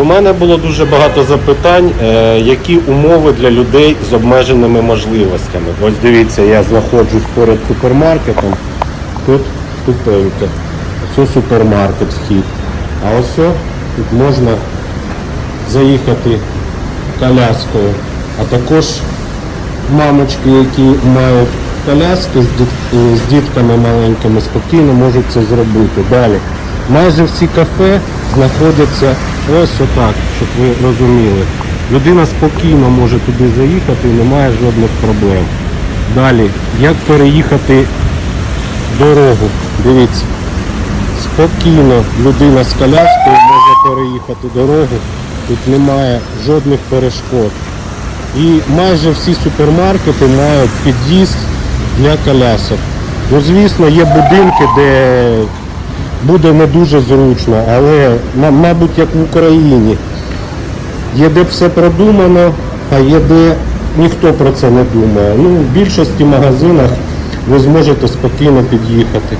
До мене було дуже багато запитань, е, які умови для людей з обмеженими можливостями. Ось дивіться, я знаходжусь поряд супермаркетом. Тут ступенька. Ось супермаркет вхід. А ось тут можна заїхати коляскою. А також мамочки, які мають коляски з дітками маленькими, спокійно можуть це зробити. Далі. Майже всі кафе знаходяться ось отак, щоб ви розуміли. Людина спокійно може туди заїхати і немає жодних проблем. Далі, як переїхати дорогу? Дивіться. Спокійно людина з коляскою може переїхати дорогу. Тут немає жодних перешкод. І майже всі супермаркети мають під'їзд для колясок. Ну, звісно, є будинки, де буде не дуже зручно, але, мабуть, як в Україні. Є де все продумано, а є де ніхто про це не думає. Ну, в більшості магазинах ви зможете спокійно під'їхати.